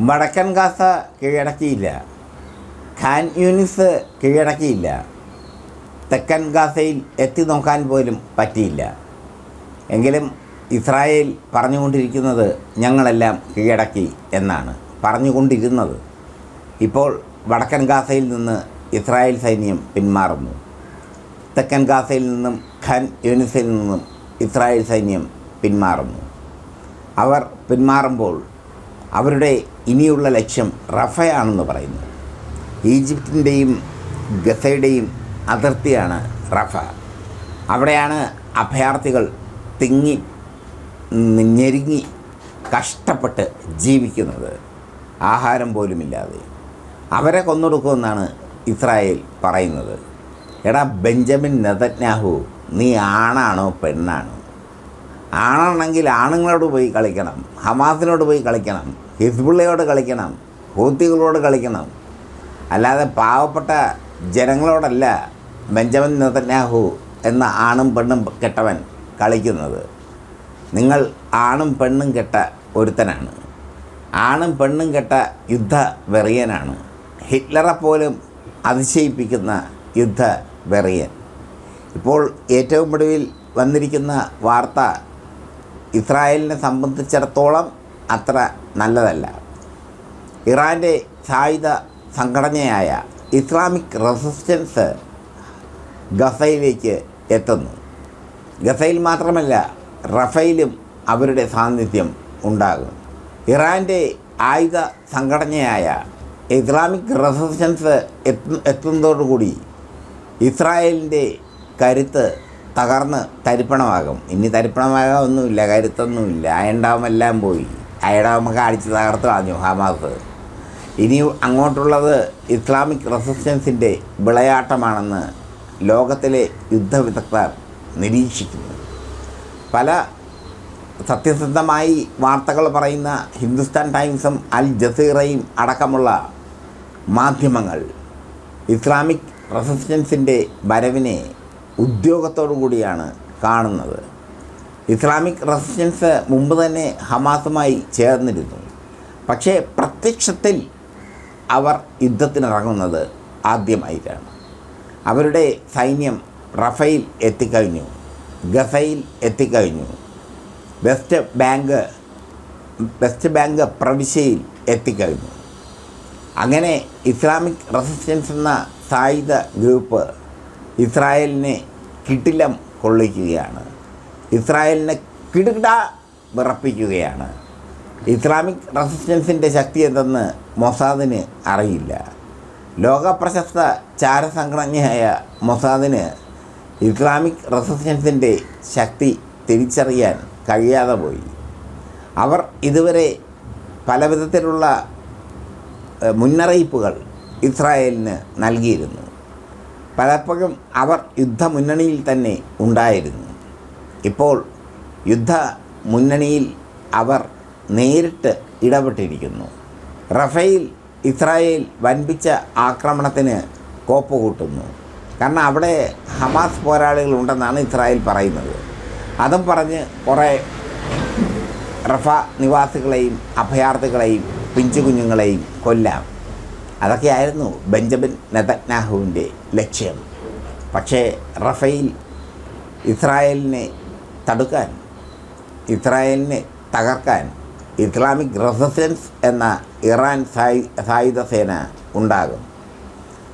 വടക്കൻ ഗാസ കീഴടക്കിയില്ല. Khan Younis കീഴടക്കിയില്ല. തെക്കൻ ഗാസയിൽ എത്തി നോക്കാൻ പോലും പറ്റിയില്ല. എങ്കിലും ഇസ്രായേൽ പറഞ്ഞുകൊണ്ടിരിക്കുന്നത് ഞങ്ങളെല്ലാം കീഴടക്കി എന്നാണ് പറഞ്ഞുകൊണ്ടിരുന്നത്. ഇപ്പോൾ വടക്കൻ ഗാസയിൽ നിന്ന് ഇസ്രായേൽ സൈന്യം പിന്മാറുന്നു. തെക്കൻ ഗാസയിൽ നിന്നും ഖാൻ യൂനിസിൽ നിന്നും ഇസ്രായേൽ സൈന്യം പിന്മാറുന്നു. അവർ പിന്മാറുമ്പോൾ അവരുടെ ഇനിയുള്ള ലക്ഷ്യം റഫയാണെന്ന് പറയുന്നു. ഈജിപ്തിന്റെയും ഗസയുടെയും അതിർത്തിയാണ് റഫ. അവിടെയാണ് അഭയാർത്ഥികൾ തിങ്ങി ഞെരുങ്ങി കഷ്ടപ്പെട്ട് ജീവിക്കുന്നത്. ആഹാരം പോലുമില്ലാതെ. അവരെ കൊന്നൊടുക്കുമെന്നാണ് ഇസ്രായേൽ പറയുന്നത്. എടാ ബെഞ്ചമിൻ നെതന്യാഹു നീ ആണാണോ പെണ്ണാണോ? ആണാണെങ്കിൽ ആണുങ്ങളോട് പോയി കളിക്കണം ഹമാസിനോട് പോയി കളിക്കണം ഹിസ്ബുള്ളയോട് കളിക്കണം ഹൂത്തികളോട് കളിക്കണം. അല്ലാതെ പാവപ്പെട്ട ജനങ്ങളോടല്ല ബെഞ്ചമിൻ നെതന്യാഹു എന്ന ആണും പെണ്ണും കെട്ടവൻ കളിക്കുന്നത്. നിങ്ങൾ ആണും പെണ്ണും കെട്ട ഒരുത്തനാണ്. ആണും പെണ്ണും കെട്ട യുദ്ധ വെറിയനാണ് ഹിറ്റ്ലറെ പോലും അതിശയിപ്പിക്കുന്ന യുദ്ധ വെറിയൻ ഇപ്പോൾ ഏറ്റവും ഒടുവിൽ വന്നിരിക്കുന്ന വാർത്ത ഇസ്രായേലിനെ സംബന്ധിച്ചിടത്തോളം അത്ര നല്ലതല്ല. ഇറാന്റെ സായുധ സംഘടനയായ ഇസ്ലാമിക് റെസിസ്റ്റൻസ് ഗസയിലേക്ക് എത്തുന്നു. ഗസയിൽ മാത്രമല്ല റഫയിലും അവരുടെ സാന്നിധ്യം ഉണ്ടാകും ഇറാന്റെ ആയുധ സംഘടനയായ ഇസ്ലാമിക് റെസിസ്റ്റൻസ് എത്തു എത്തുന്നതോടുകൂടി ഇസ്രായേലിന്റെ കരുത്ത് തകർന്ന് തരിപ്പണമാകും. ഇനി തരിപ്പണമാകാൻ ഒന്നുമില്ല കരുത്തൊന്നുമില്ല. എല്ലാം പോയി. അയഡാമൊക്കെ അടിച്ച് തകർത്ത് കളഞ്ഞു ഹമാസ്. ഇനി അങ്ങോട്ടുള്ളത് ഇസ്ലാമിക് റെസിസ്റ്റൻസിന്റെ വിളയാട്ടമാണെന്ന് ലോകത്തിലെ യുദ്ധവിദഗ്ധർ നിരീക്ഷിക്കുന്നു. പല സത്യസന്ധമായി വാർത്തകൾ പറയുന്ന ഹിന്ദുസ്ഥാൻ ടൈംസും അൽ ജസീറയും അടക്കമുള്ള മാധ്യമങ്ങൾ ഇസ്ലാമിക് റെസിസ്റ്റൻസിന്റെ വരവിനെ ഉദ്യോഗത്തോടു കൂടിയാണ് കാണുന്നത്. ഇസ്ലാമിക് റെസിസ്റ്റൻസ് മുമ്പ് തന്നെ ഹമാസുമായി ചേർന്നിരുന്നു. പക്ഷേ പ്രത്യക്ഷത്തിൽ അവർ യുദ്ധത്തിനിറങ്ങുന്നത് ആദ്യമായിട്ടാണ്. അവരുടെ സൈന്യം റഫയിൽ എത്തിക്കഴിഞ്ഞു ഗസയിൽ എത്തിക്കഴിഞ്ഞു വെസ്റ്റ് ബാങ്ക് വെസ്റ്റ് ബാങ്ക് പ്രവിശ്യയിൽ എത്തിക്കഴിഞ്ഞു. അങ്ങനെ ഇസ്ലാമിക് റെസിസ്റ്റൻസ് എന്ന സായുധ ഗ്രൂപ്പ് ഇസ്രായേലിനെ കിടിലം കൊള്ളിക്കുകയാണ്. ഇസ്രായേലിനെ കിടുകിട വിറപ്പിക്കുകയാണ്. ഇസ്ലാമിക് റെസിസ്റ്റൻസിന്റെ ശക്തി എന്തെന്ന് മൊസാദിന് അറിയില്ല. ലോകപ്രശസ്ത ചാരസംഘടനയായ മൊസാദിന് ഇസ്ലാമിക് റെസിസ്റ്റൻസിന്റെ ശക്തി തിരിച്ചറിയാൻ കഴിയാതെ പോയി. അവർ ഇതുവരെ പല വിധത്തിലുള്ള മുന്നറിയിപ്പുകൾ ഇസ്രായേലിന് നൽകിയിരുന്നു. പലപ്പോഴും അവർ യുദ്ധമുന്നണിയിൽ തന്നെ ഉണ്ടായിരുന്നു. ഇപ്പോൾ യുദ്ധ മുന്നണിയിൽ അവർ നേരിട്ട് ഇടപെട്ടിരിക്കുന്നു. റഫേൽ ഇസ്രായേൽ വൻപിച്ച ആക്രമണത്തിന് കോപ്പ് കൂട്ടുന്നു കാരണം അവിടെ ഹമാസ് പോരാളികൾ ഉണ്ടെന്നാണ് ഇസ്രായേൽ പറയുന്നത്. അതും പറഞ്ഞ് കുറേ റഫ നിവാസികളെയും അഭയാർത്ഥികളെയും പിഞ്ചു കുഞ്ഞുങ്ങളെയും കൊല്ലാം. അതൊക്കെയായിരുന്നു ബെഞ്ചമിൻ നെതന്യാഹുവിന്റെ ലക്ഷ്യം. പക്ഷേ റഫയിൽ ഇസ്രായേലിനെ തടുക്കാൻ ഇസ്രായേലിനെ തകർക്കാൻ ഇസ്ലാമിക് റെസിസ്റ്റൻസ് എന്ന ഇറാൻ സായു സായുധ സേന ഉണ്ടാകും.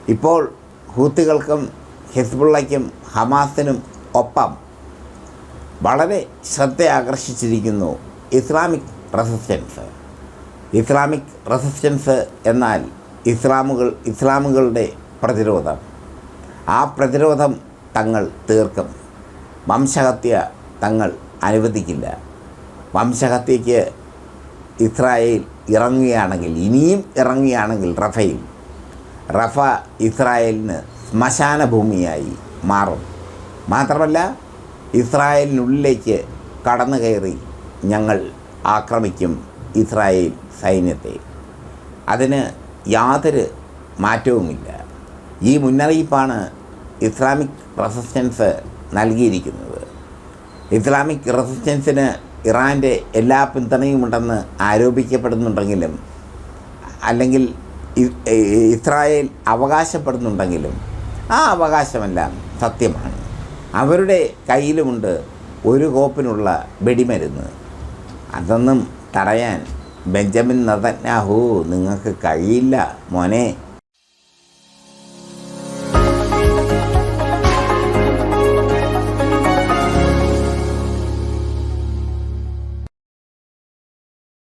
ഇപ്പോൾ ഹൂത്തികൾക്കും ഹിസ്ബുള്ളയ്ക്കും ഹമാസിനും ഒപ്പം വളരെ ശ്രദ്ധ ആകർഷിച്ചിരിക്കുന്നു ഇസ്ലാമിക് റെസിസ്റ്റൻസ്. ഇസ്ലാമിക് റെസിസ്റ്റൻസ് എന്നാൽ ഇസ്ലാമുകൾ ഇസ്ലാമുകളുടെ പ്രതിരോധം. ആ പ്രതിരോധം തങ്ങൾ തീർക്കും. വംശഹത്യ തങ്ങൾ അനുവദിക്കില്ല. വംശഹത്യയ്ക്ക് ഇസ്രായേൽ ഇറങ്ങുകയാണെങ്കിൽ ഇനിയും ഇറങ്ങുകയാണെങ്കിൽ റഫയിൽ. റഫ ഇസ്രായേലിന് ശ്മശാന ഭൂമിയായി മാറും. മാത്രമല്ല ഇസ്രായേലിനുള്ളിലേക്ക് കടന്നു കയറി ഞങ്ങൾ ആക്രമിക്കും ഇസ്രായേൽ സൈന്യത്തെ. അതിന് യാതൊരു മാറ്റവുമില്ല. ഈ മുന്നറിയിപ്പാണ് ഇസ്ലാമിക് റെസിസ്റ്റൻസ് നൽകിയിരിക്കുന്നത്. ഇസ്ലാമിക് റെസിസ്റ്റൻസിന് ഇറാന്റെ എല്ലാ പിന്തുണയും ഉണ്ടെന്ന് ആരോപിക്കപ്പെടുന്നുണ്ടെങ്കിലും അല്ലെങ്കിൽ ഇസ്രായേൽ അവകാശപ്പെടുന്നുണ്ടെങ്കിലും ആ അവകാശമെല്ലാം സത്യമാണ്. അവരുടെ കയ്യിലുമുണ്ട് ഒരു കോപ്പിനുള്ള വെടിമരുന്ന്. അതൊന്നും തടയാൻ ബെഞ്ചമിൻ നതന്യാഹു നിങ്ങൾക്ക് കഴിയില്ല. മോനെ